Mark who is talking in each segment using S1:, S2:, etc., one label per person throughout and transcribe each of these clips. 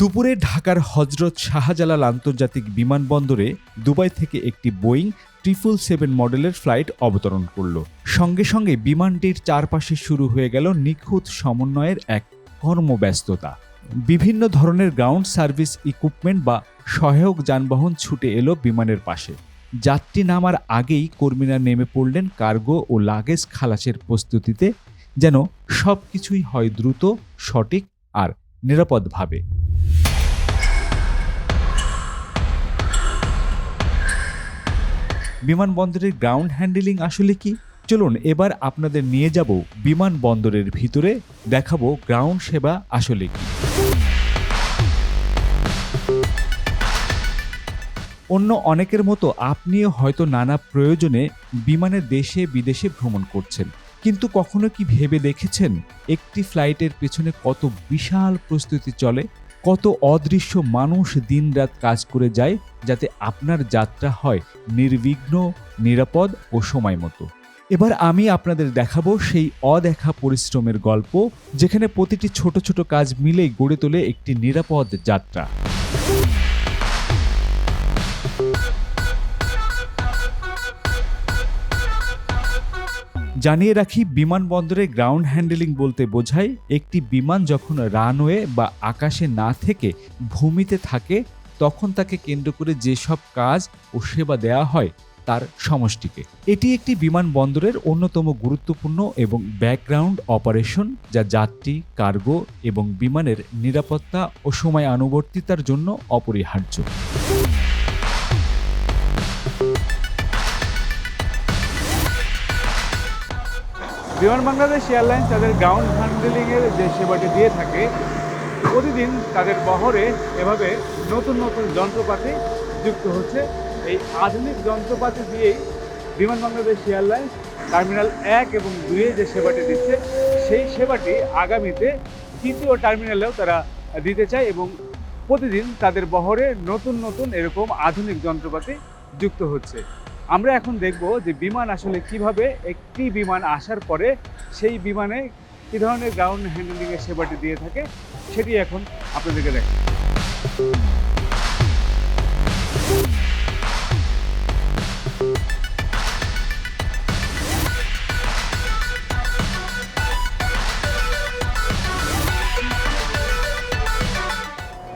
S1: দুপুরে ঢাকার হজরত শাহজালাল আন্তর্জাতিক বিমানবন্দরে দুবাই থেকে একটি বোয়িং ট্রিপল সেভেন মডেলের ফ্লাইট অবতরণ করল। সঙ্গে সঙ্গে বিমানটির চারপাশে শুরু হয়ে গেল নিখুঁত সমন্বয়ের এক কর্মব্যস্ততা। বিভিন্ন ধরনের গ্রাউন্ড সার্ভিস ইকুইপমেন্ট বা সহায়ক যানবাহন ছুটে এলো বিমানের পাশে। যাত্রী নামার আগেই কর্মীরা নেমে পড়লেন কার্গো ও লাগেজ খালাসের প্রস্তুতিতে, যেন সব কিছুই হয় দ্রুত, সঠিক আর নিরাপদভাবে। বিমানবন্দরের গ্রাউন্ড হ্যান্ডেলিং আসলে কি? চলুন এবার আপনাদের নিয়ে যাব বিমানবন্দরের ভিতরে, দেখাবো গ্রাউন্ড সেবা আসলে কি। অন্য অনেকের মতো আপনিও হয়তো নানা প্রয়োজনে বিমানে দেশে বিদেশে ভ্রমণ করছেন, কিন্তু কখনো কি ভেবে দেখেছেন একটি ফ্লাইটের পেছনে কত বিশাল প্রস্তুতি চলে? কত অদৃশ্য মানুষ দিনরাত কাজ করে যায় যাতে আপনার যাত্রা হয় নির্বিঘ্ন, নিরাপদ ও সময় মতো। এবার আমি আপনাদের দেখাবো সেই অদেখা পরিশ্রমের গল্প, যেখানে প্রতিটি ছোট ছোট কাজ মিলেই গড়ে তোলে একটি নিরাপদ যাত্রা। জানিয়ে রাখি, বিমানবন্দরে গ্রাউন্ড হ্যান্ডেলিং বলতে বোঝায়, একটি বিমান যখন রানওয়ে বা আকাশে না থেকে ভূমিতে থাকে, তখন তাকে কেন্দ্র করে যেসব কাজ ও সেবা দেওয়া হয় তার সমষ্টিকে। এটি একটি বিমানবন্দরের অন্যতম গুরুত্বপূর্ণ এবং ব্যাকগ্রাউন্ড অপারেশন যা যাত্রী কার্গো এবং বিমানের নিরাপত্তা ও সময় আনুবর্তিতার জন্য অপরিহার্য।
S2: বিমান বাংলাদেশ এয়ারলাইন্স তাদের গ্রাউন্ড হ্যান্ডেলিংয়ের যে সেবাটি দিয়ে থাকে, প্রতিদিন তাদের বহরে এভাবে নতুন নতুন যন্ত্রপাতি যুক্ত হচ্ছে। এই আধুনিক যন্ত্রপাতি দিয়েই বিমান বাংলাদেশ এয়ারলাইন্স টার্মিনাল এক এবং দুয়ে যে সেবাটি দিচ্ছে, সেই সেবাটি আগামীতে তৃতীয় টার্মিনালেও তারা দিতে চায় এবং প্রতিদিন তাদের বহরে নতুন নতুন এরকম আধুনিক যন্ত্রপাতি যুক্ত হচ্ছে। আমরা এখন দেখব যে বিমান আসলে কীভাবে একটি বিমান আসার পরে সেই বিমানে কী ধরনের গ্রাউন্ড হ্যান্ডেলিংয়ের সেবাটি দিয়ে থাকে, সেটি এখন আপনাদেরকে দেখ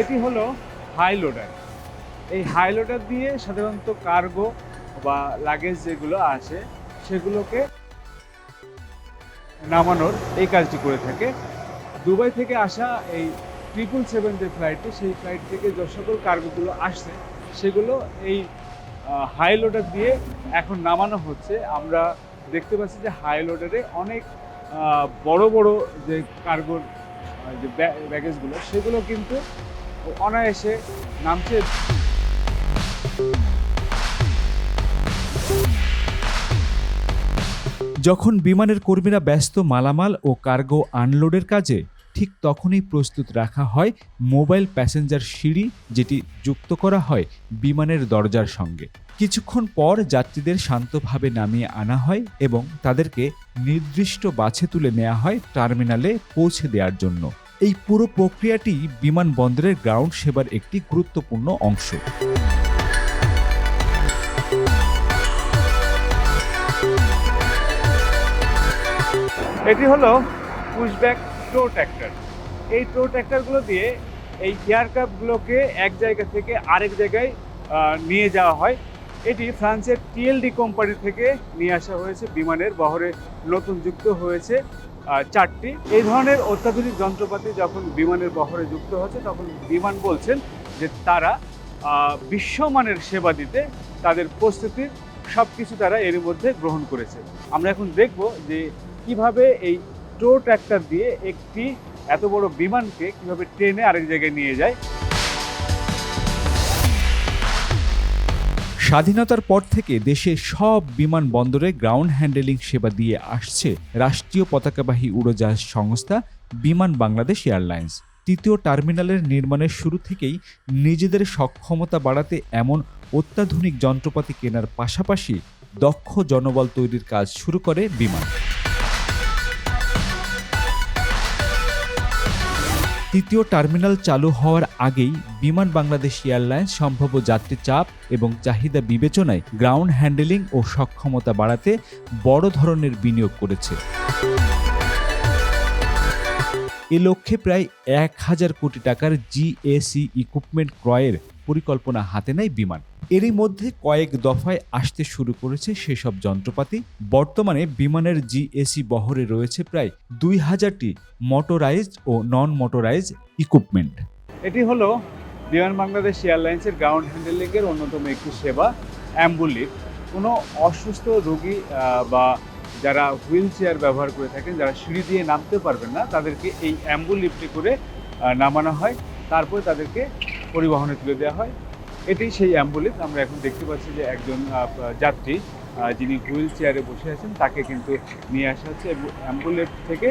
S2: এটি হলো হাই লোডার। এই হাই লোডার দিয়ে সাধারণত কার্গো বা লাগেজ যেগুলো আসে, সেগুলোকে নামানোর এই কাজটি করে থাকে। দুবাই থেকে আসা এই ট্রিপল সেভেন যে ফ্লাইটটি সেই ফ্লাইট থেকে যে সকল কার্গোগুলো আসছে, সেগুলো এই হাই লোডার দিয়ে এখন নামানো হচ্ছে। আমরা দেখতে পাচ্ছি যে হাই লোডারে অনেক বড় বড় যে কার্গোর যে ব্যাগেজগুলো সেগুলো কিন্তু অনায়াসে নামছে।
S1: যখন বিমানের কর্মীরা ব্যস্ত মালামাল ও কার্গো আনলোডের কাজে, ঠিক তখনই প্রস্তুত রাখা হয় মোবাইল প্যাসেঞ্জার সিঁড়ি যেটি যুক্ত করা হয় বিমানের দরজার সঙ্গে। কিছুক্ষণ পর যাত্রীদের শান্তভাবে নামিয়ে আনা হয় এবং তাদেরকে নির্দিষ্ট বাছে তুলে নেওয়া হয় টার্মিনালে পৌঁছে দেওয়ার জন্য। এই পুরো প্রক্রিয়াটি বিমানবন্দরের গ্রাউন্ড সেবার একটি গুরুত্বপূর্ণ অংশ।
S2: এটি হলো পুশব্যাক টো ট্র্যাক্টর। এই টো ট্র্যাক্টরগুলো দিয়ে এই এয়ারক্রাফটগুলোকে এক জায়গা থেকে আরেক জায়গায় নিয়ে যাওয়া হয়। এটি ফ্রান্সের টিএলডি কোম্পানি থেকে নিয়ে আসা হয়েছে। বিমানের বহরে নতুন যুক্ত হয়েছে চারটি। এই ধরনের অত্যাধুনিক যন্ত্রপাতি যখন বিমানের বহরে যুক্ত হচ্ছে, তখন বিমান বলছেন যে তারা বিশ্বমানের সেবা দিতে তাদের প্রস্তুতির সব কিছু তারা এর মধ্যে গ্রহণ করেছে। আমরা এখন দেখব যে কীভাবে এই টো ট্র্যাক্টর দিয়ে একটি এত বড় বিমানকে কীভাবে ট্রেনে আরেক জায়গায় নিয়ে যায়?
S1: স্বাধীনতার পর থেকে দেশের সব বিমান বন্দরে গ্রাউন্ড হ্যান্ডেলিং সেবা দিয়ে আসছে রাষ্ট্রীয় পতাকাবাহী উড়োজাহাজ সংস্থা বিমান বাংলাদেশ এয়ারলাইন্স। তৃতীয় টার্মিনালের নির্মাণের শুরু থেকেই নিজেদের সক্ষমতা বাড়াতে এমন অত্যাধুনিক যন্ত্রপাতি কেনার পাশাপাশি দক্ষ জনবল তৈরির কাজ শুরু করে বিমান। তৃতীয় টার্মিনাল চালু হওয়ার আগেই বিমান বাংলাদেশ এয়ারলাইন্স সম্ভাব্য যাত্রী চাপ এবং চাহিদা বিবেচনায় গ্রাউন্ড হ্যান্ডেলিং ও সক্ষমতা বাড়াতে বড় ধরনের বিনিয়োগ করেছে। এ লক্ষ্যে প্রায় এক হাজার কোটি টাকার জিএসি ইকুইপমেন্ট ক্রয়ের পরিকল্পনা হাতে নেয় বিমান। এরই মধ্যে কয়েক দফায় আসতে শুরু করেছে সেসব যন্ত্রপাতি। বর্তমানে বিমানের জিএসি বহরে রয়েছে প্রায় দুই হাজারটি মোটরাইজড ও নন মোটরাইজড ইকুইপমেন্ট
S2: এটি হলো বিমান বাংলাদেশ এয়ারলাইন্সের গ্রাউন্ড হ্যান্ডেলিংয়ের অন্যতম একটি সেবা অ্যাম্বুলিফ কোনো অসুস্থ রোগী বা যারা হুইল চেয়ার ব্যবহার করে থাকেন, যারা সিঁড়ি দিয়ে নামতে পারবেন না, তাদেরকে এই অ্যাম্বুলিফটে করে নামানো হয়। তারপরে তাদেরকে পরিবহনে তুলে দেওয়া হয়। এটি সেই অ্যাম্বুলেন্স আমরা এখন দেখতে পাচ্ছি যে একজন যাত্রী যিনি হুইল চেয়ারে বসে আছেন, তাকে কিন্তু নিয়ে আসা হচ্ছে অ্যাম্বুলেন্স থেকে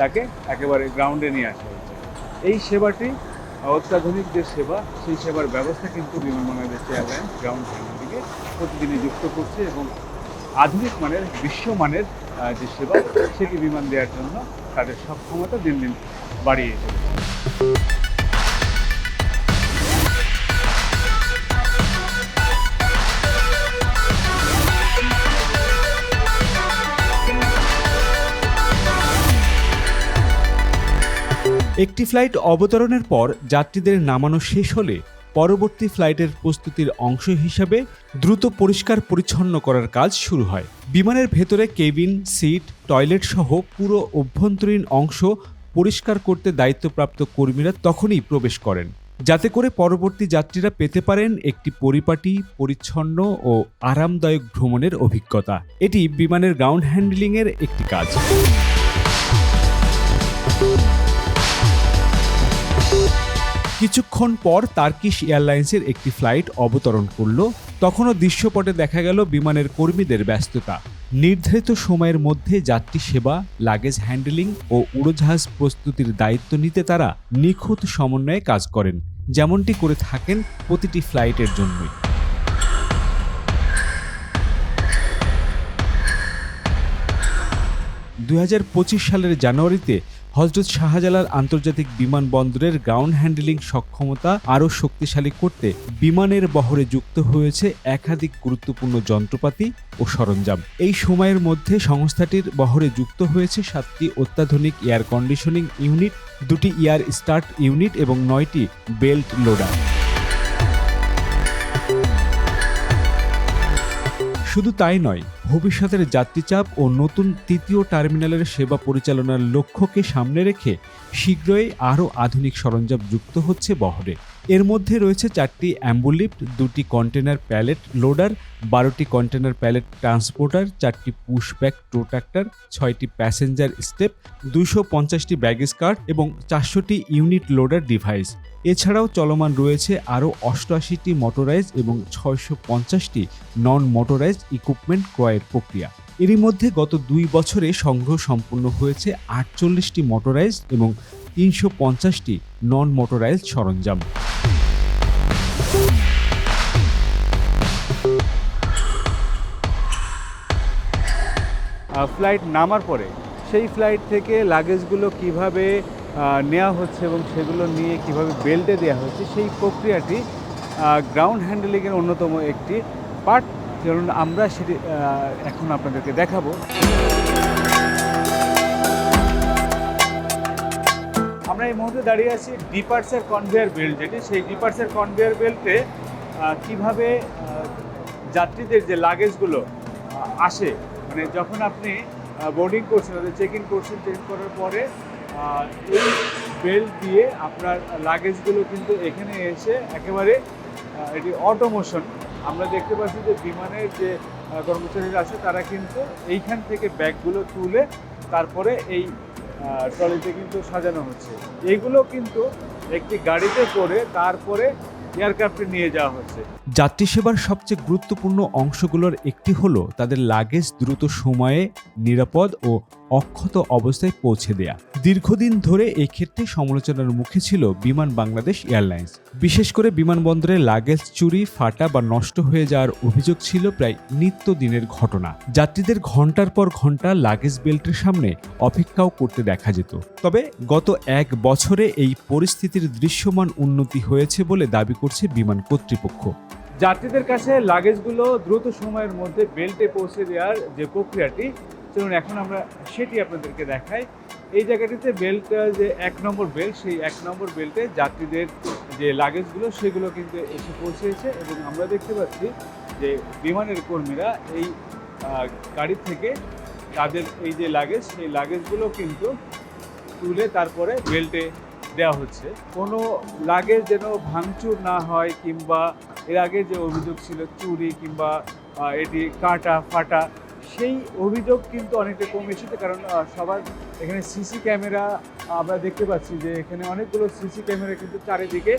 S2: তাকে একেবারে গ্রাউন্ডে নিয়ে আসা হচ্ছে। এই সেবাটি, অত্যাধুনিক যে সেবা, সেই সেবার ব্যবস্থা কিন্তু বিমান বাংলাদেশ এয়ারলাইন্স গ্রাউন্ড থেকে প্রতিদিনই যুক্ত করছে এবং আধুনিক মানের বিশ্বমানের যে সেবা, সেটি বিমান দেওয়ার জন্য তাদের সক্ষমতা দিন দিন বাড়িয়ে চলেছে।
S1: একটি ফ্লাইট অবতরণের পর যাত্রীদের নামানো শেষ হলে পরবর্তী ফ্লাইটের প্রস্তুতির অংশ হিসাবে দ্রুত পরিষ্কার পরিচ্ছন্ন করার কাজ শুরু হয়। বিমানের ভেতরে কেবিন, সিট, টয়লেট সহ পুরো অভ্যন্তরীণ অংশ পরিষ্কার করতে দায়িত্বপ্রাপ্ত কর্মীরা তখনই প্রবেশ করেন। যাতে করে পরবর্তী যাত্রীরা পেতে পারেন একটি পরিপাটি, পরিচ্ছন্ন ও আরামদায়ক ভ্রমণের অভিজ্ঞতা। এটি বিমানের গ্রাউন্ড হ্যান্ডলিংয়ের একটি কাজ। কিছুক্ষণ পর তার্কিশ এয়ারলাইন্সের একটি ফ্লাইট অবতরণ করল। তখনও দৃশ্যপটে দেখা গেল বিমানের কর্মীদের ব্যস্ততা। নির্ধারিত সময়ের মধ্যে যাত্রী সেবা, লাগেজ হ্যান্ডেলিং ও উড়োজাহাজ প্রস্তুতির দায়িত্ব নিতে তারা নিখুঁত সমন্বয়ে কাজ করেন, যেমনটি করে থাকেন প্রতিটি ফ্লাইটের জন্যই। দু হাজার পঁচিশ সালের জানুয়ারিতে হজরত শাহজালাল আন্তর্জাতিক বিমানবন্দরের গ্রাউন্ড হ্যান্ডলিং সক্ষমতা আরও শক্তিশালী করতে বিমানের বহরে যুক্ত হয়েছে একাধিক গুরুত্বপূর্ণ যন্ত্রপাতি ও সরঞ্জাম। এই সময়ের মধ্যে সংস্থাটির বহরে যুক্ত হয়েছে সাতটি অত্যাধুনিক এয়ার কন্ডিশনিং ইউনিট দুটি এয়ার স্টার্ট ইউনিট এবং নয়টি বেল্ট লোডার শুধু তাই নয় ভবিষ্যতের যাত্রীচাপ ও নতুন তৃতীয় টার্মিনালের সেবা পরিচালনার লক্ষ্যকে সামনে রেখে শীঘ্রই আরও আধুনিক সরঞ্জাম যুক্ত হচ্ছে বহরে। এর মধ্যে রয়েছে চারটি অ্যাম্বুলিফট দুটি কন্টেনার প্যালেট লোডার, বারোটি কন্টেনার প্যালেট ট্রান্সপোর্টার, চারটি পুশব্যাক ট্রোট্রাক্টর ছয়টি প্যাসেঞ্জার স্টেপ দুশো পঞ্চাশটি ব্যাগেজ কার্ড এবং চারশোটি ইউনিট লোডার ডিভাইস। এছাড়াও চলমান রয়েছে আরও অষ্টআশিটি মোটরাইজ এবং ছয়শো পঞ্চাশটি নন মোটরাইজ ইকুইপমেন্ট ক্রয়ের প্রক্রিয়া। এরই মধ্যে গত দুই বছরে সংগ্রহ সম্পূর্ণ হয়েছে আটচল্লিশটি মোটরাইজ এবং তিনশো পঞ্চাশটি নন মোটরাইজ সরঞ্জাম।
S2: ফ্লাইট নামার পরে সেই ফ্লাইট থেকে লাগেজগুলো কীভাবে নেওয়া হচ্ছে এবং সেগুলো নিয়ে কীভাবে বেল্টে দেওয়া হচ্ছে, সেই প্রক্রিয়াটি গ্রাউন্ড হ্যান্ডেলিংয়ের অন্যতম একটি পার্ট চলুন আমরা সেটি এখন আপনাদেরকে দেখাবো। আমরা এই মুহূর্তে দাঁড়িয়ে আছি ডিপার্চার কনভেয়ার বেল্ট যেটি। সেই ডিপার্চার কনভেয়ার বেল্টে কীভাবে যাত্রীদের যে লাগেজগুলো আসে মানে যখন আপনি বোর্ডিং করছেন, অর্থাৎ চেক ইন করছেন চেক করার পরে এই বেল্ট দিয়ে আপনার লাগেজগুলো কিন্তু এখানে এসে একেবারে এটি অটোমোশন আমরা দেখতে পাচ্ছি যে বিমানের যে কর্মচারীরা আছে, তারা কিন্তু এইখান থেকে ব্যাগগুলো তুলে তারপরে এই ট্রলিতে কিন্তু সাজানো হচ্ছে। এইগুলো কিন্তু একটি গাড়িতে করে তারপরে এয়ারক্রাফটে নিয়ে যাওয়া হচ্ছে।
S1: যাত্রী সেবার সবচেয়ে গুরুত্বপূর্ণ অংশগুলোর একটি হলো তাদের লাগেজ দ্রুত সময়ে, নিরাপদ ও অক্ষত অবস্থায় পৌঁছে দেয়া। দীর্ঘদিন ধরে এই ক্ষেত্রে সমালোচনার মুখে ছিল বিমান বাংলাদেশ এয়ারলাইন্স। বিশেষ করে বিমানবন্দরে লাগেজ চুরি, ফাটা বা নষ্ট হয়ে যাওয়ার অভিযোগ ছিল প্রায় নিত্যদিনের ঘটনা। যাত্রীদের ঘণ্টার পর ঘণ্টা লাগেজ বেল্টের সামনে অপেক্ষাও করতে দেখা যেত। তবে গত এক বছরে এই পরিস্থিতির দৃশ্যমান উন্নতি হয়েছে বলে দাবি করছে বিমান কর্তৃপক্ষ।
S2: যাত্রীদের কাছে লাগেজগুলো দ্রুত সময়ের মধ্যে বেল্টে পৌঁছে দেওয়ার যে প্রক্রিয়াটি চলুন, এখন আমরা সেটি আপনাদেরকে দেখাই। এই জায়গাটিতে বেল্ট যে এক নম্বর বেল্ট সেই এক নম্বর বেল্টে যাত্রীদের যে লাগেজগুলো সেগুলো কিন্তু এসে পৌঁছেছে এবং আমরা দেখতে পাচ্ছি যে বিমানের কর্মীরা এই গাড়ি থেকে তাদের এই যে লাগেজ সেই লাগেজগুলো কিন্তু তুলে তারপরে বেল্টে দেওয়া হচ্ছে। কোনো লাগেজ যেন ভাঙচুর না হয় কিংবা এর আগে যে অভিযোগ ছিল চুরি কিংবা এটি কাটা, ফাটা সেই অভিযোগ কিন্তু অনেকটা কম এসেছে, কারণ সবার এখানে সিসি ক্যামেরা, আমরা দেখতে পাচ্ছি যে এখানে অনেকগুলো সিসি ক্যামেরা কিন্তু চারিদিকে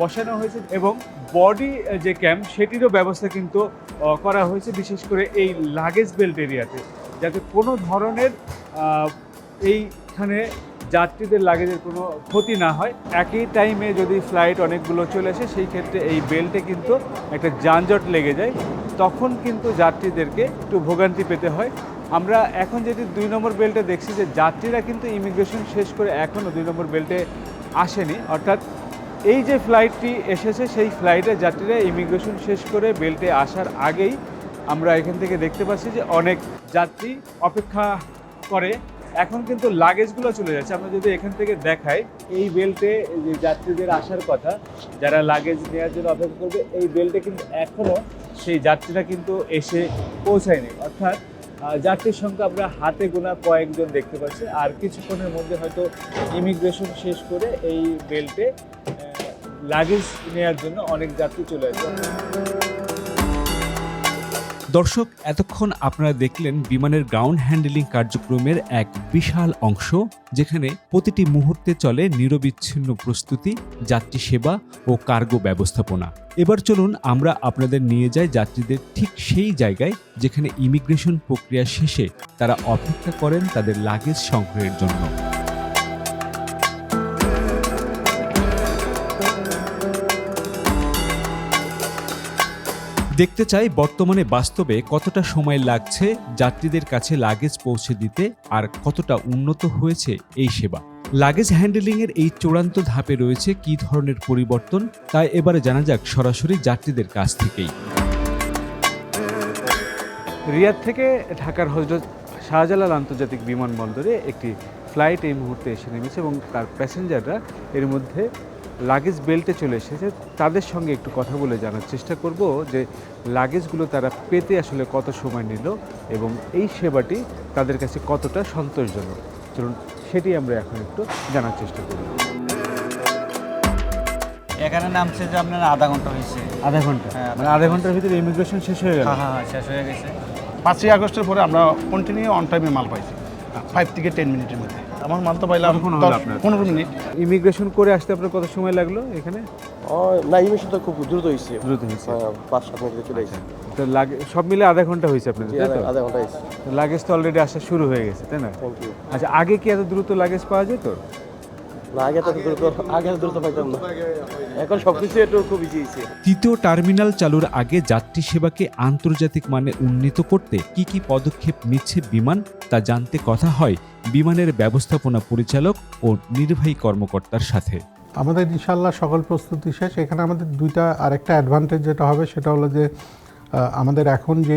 S2: বসানো হয়েছে এবং বডি যে ক্যাম্প সেটিরও ব্যবস্থা কিন্তু করা হয়েছে, বিশেষ করে এই লাগেজ বেল্ট এরিয়াতে। যাতে কোনো ধরনের এইখানে যাত্রীদের লাগেজের কোনো ক্ষতি না হয়। একই টাইমে যদি ফ্লাইট অনেকগুলো চলে আসে, সেই ক্ষেত্রে এই বেল্টে কিন্তু একটা যানজট লেগে যায়। তখন কিন্তু যাত্রীদেরকে একটু ভোগান্তি পেতে হয়। আমরা এখন যেটি দুই নম্বর বেল্টে দেখছি যে, যাত্রীরা কিন্তু ইমিগ্রেশন শেষ করে এখনও দুই নম্বর বেল্টে আসেনি। অর্থাৎ এই যে ফ্লাইটটি এসেছে, সেই ফ্লাইটে যাত্রীরা ইমিগ্রেশন শেষ করে বেল্টে আসার আগেই আমরা এখান থেকে দেখতে পাচ্ছি যে, অনেক যাত্রী অপেক্ষা করে এখন কিন্তু লাগেজগুলো চলে যাচ্ছে। আমরা যদি এখান থেকে দেখাই, এই বেল্টে যে যাত্রীদের আসার কথা, যারা লাগেজ নেওয়ার জন্য অপেক্ষা করবে, এই বেল্টে কিন্তু এখনও সেই যাত্রীরা কিন্তু এসে পৌঁছায়নি। অর্থাৎ যাত্রীর সংখ্যা আমরা হাতে গোনা কয়েকজন দেখতে পাচ্ছি। আর কিছুক্ষণের মধ্যে হয়তো ইমিগ্রেশন শেষ করে এই বেল্টে লাগেজ নেওয়ার জন্য অনেক যাত্রী চলে আসবে।
S1: দর্শক, এতক্ষণ আপনারা দেখলেন বিমানের গ্রাউন্ড হ্যান্ডেলিং কার্যক্রমের এক বিশাল অংশ, যেখানে প্রতিটি মুহূর্তে চলে নিরবিচ্ছিন্ন প্রস্তুতি, যাত্রী সেবা ও কার্গো ব্যবস্থাপনা। এবার চলুন আমরা আপনাদের নিয়ে যাই যাত্রীদের ঠিক সেই জায়গায়, যেখানে ইমিগ্রেশন প্রক্রিয়া শেষে তারা অপেক্ষা করেন তাদের লাগেজ সংগ্রহের জন্য। দেখতে চাই বর্তমানে বাস্তবে কতটা সময় লাগছে যাত্রীদের কাছে লাগেজ পৌঁছে দিতে আর কতটা উন্নত হয়েছে এই সেবা। লাগেজ হ্যান্ডেলিংয়ের এই চূড়ান্ত ধাপে রয়েছে কী ধরনের পরিবর্তন তাই এবারে জানা যাক সরাসরি যাত্রীদের কাছ থেকেই।
S2: রিয়াদ থেকে ঢাকার হজরত শাহজালাল আন্তর্জাতিক বিমানবন্দরে একটি ফ্লাইট এই মুহূর্তে এসে নেমেছে এবং তার প্যাসেঞ্জাররা এর মধ্যে লাগেজ বেল্টে চলে এসেছে। তাদের সঙ্গে একটু কথা বলে জানার চেষ্টা করব যে লাগেজগুলো তারা পেতে আসলে কত সময় নিল এবং এই সেবাটি তাদের কাছে কতটা সন্তোষজনক। চলুন সেটি আমরা এখন একটু জানার চেষ্টা করব
S3: এখানে নামছে যে আপনার আধা ঘণ্টা হয়েছে।
S2: আধা ঘণ্টা?
S3: হ্যাঁ,
S2: মানে আধা ঘণ্টার ভিতরে ইমিগ্রেশন শেষ হয়ে গেল?
S3: হ্যাঁ হ্যাঁ হ্যাঁ, শেষ হয়ে গেছে।
S4: পাঁচই আগস্টের পরে আমরা কন্টিনিউ অন টাইমে মাল পাইছি। ফাইভ থেকে টেন মিনিটের মধ্যে। আমার মাল তো পাইলাম
S2: আপনার?
S4: পনেরো মিনিট।
S2: ইমিগ্রেশন করে আসতে আপনার কত সময় লাগল এখানে?
S5: না ইমিগ্রেশন তো খুব দ্রুত হয়েছে
S2: দ্রুত হয়েছে
S5: হ্যাঁ, পাঁচ সাত মিনিটে চলে এসেছে
S2: তো লাগে সব মিলে আধা ঘণ্টা হয়েছে আপনাদের তাই তো?
S5: আধা ঘণ্টা হয়েছে
S2: লাগেজ তো অলরেডি আসা শুরু হয়ে গেছে তাই না? আচ্ছা আগে কি এত দ্রুত লাগেজ পাওয়া যেত?
S5: না আগে তো দ্রুত আগে দ্রুত পাইতাম না। এখন সব কিছু একটু খুব ইজি হয়েছে।
S1: তৃতীয় টার্মিনাল চালুর আগে যাত্রী সেবাকে আন্তর্জাতিক মানে উন্নীত করতে কি কি পদক্ষেপ নিচ্ছে বিমান তা জানতে কথা হয় বিমানের ব্যবস্থাপনা পরিচালক ও নির্বাহী কর্মকর্তার সাথে।
S6: আমাদের ইনশাল্লাহ সকল প্রস্তুতি শেষ। এখানে আমাদের দুইটা আরেকটা অ্যাডভান্টেজ যেটা হবে সেটা হলো যে আমাদের এখন যে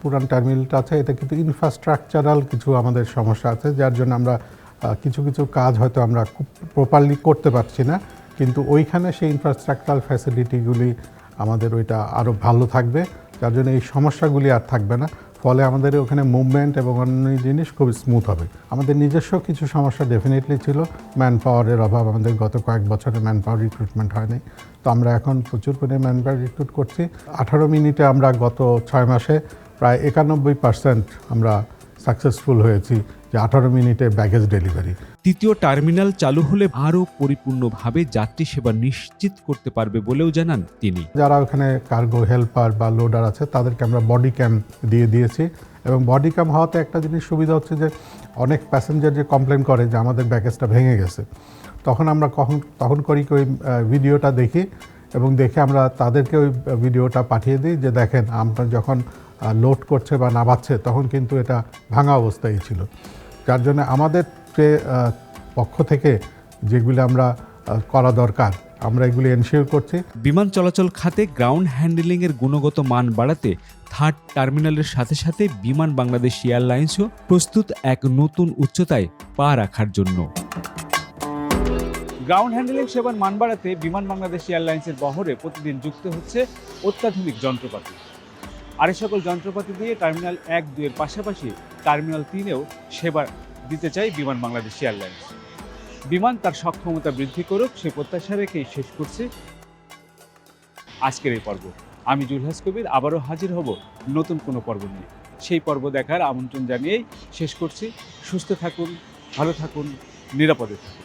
S6: পুরান টার্মিনালটা আছে এটা কিন্তু ইনফ্রাস্ট্রাকচারাল কিছু আমাদের সমস্যা আছে যার জন্য আমরা কিছু কিছু কাজ হয়তো আমরা খুব প্রপারলি করতে পারছি না। কিন্তু ওইখানে সেই ইনফ্রাস্ট্রাকচারাল ফ্যাসিলিটিগুলি আমাদের ওইটা আরও ভালো থাকবে। যার জন্য এই সমস্যাগুলি আর থাকবে না। ফলে আমাদের ওখানে মুভমেন্ট এবং অন্য জিনিস খুব স্মুথ হবে। আমাদের নিজস্ব কিছু সমস্যা ডেফিনেটলি ছিল। ম্যান পাওয়ারের অভাব আমাদের গত কয়েক বছরে ম্যান পাওয়ার রিক্রুটমেন্ট হয়নি। তো আমরা এখন প্রচুর পরিমাণে ম্যান পাওয়ার রিক্রুট করছি। আঠারো মিনিটে আমরা গত ছয় মাসে প্রায় একানব্বই পার্সেন্ট আমরা সাকসেসফুল হয়েছি। যে আঠারো মিনিটে ব্যাগেজ ডেলিভারি
S1: তৃতীয় টার্মিনাল চালু হলে আরও পরিপূর্ণভাবে যাত্রী সেবা নিশ্চিত করতে পারবে বলেও জানান তিনি।
S6: যারা ওখানে কার্গো হেল্পার বা লোডার আছে তাদেরকে আমরা বডি ক্যাম দিয়ে দিয়েছি। এবং বডি কাম হওয়াতে একটা জিনিস সুবিধা হচ্ছে যে অনেক প্যাসেঞ্জার যে কমপ্লেন করে যে আমাদের ব্যাগেজটা ভেঙে গেছে তখন আমরা কখন তখন করি ওই ভিডিওটা দেখি এবং দেখে আমরা তাদেরকে ওই ভিডিওটা পাঠিয়ে দিই যে দেখেন আমরা যখন লোড করছে বা নামাচ্ছে তখন কিন্তু এটা ভাঙা অবস্থায় ছিল। যার জন্য আমাদের পক্ষ থেকে যেগুলি আমরা করা দরকার, আমরা এগুলি এনশিওর করছি।
S1: বিমান চলাচল খাতে গ্রাউন্ড হ্যান্ডেলিংয়ের গুণগত মান বাড়াতে থার্ড টার্মিনালের সাথে সাথে বিমান বাংলাদেশ এয়ারলাইন্সও প্রস্তুত এক নতুন উচ্চতায় পা রাখার জন্য।
S2: গ্রাউন্ড হ্যান্ডেলিং সেবার মান বাড়াতে বিমান বাংলাদেশ এয়ারলাইন্সের বহরে প্রতিদিন যুক্ত হচ্ছে অত্যাধুনিক যন্ত্রপাতি। আর সকল যন্ত্রপাতি দিয়ে টার্মিনাল এক দুইয়ের পাশাপাশি টার্মিনাল তিনেও সেবা দিতে চায় বিমান বাংলাদেশ এয়ারলাইন্স। বিমান তার সক্ষমতা বৃদ্ধি করুক, সে প্রত্যাশা রেখেই শেষ করছে আজকের এই পর্ব। আমি জুলহাস কবির, আবারও হাজির হব নতুন কোনো পর্ব নিয়ে। সেই পর্ব দেখার আমন্ত্রণ জানিয়েই শেষ করছি। সুস্থ থাকুন, ভালো থাকুন, নিরাপদে থাকুন।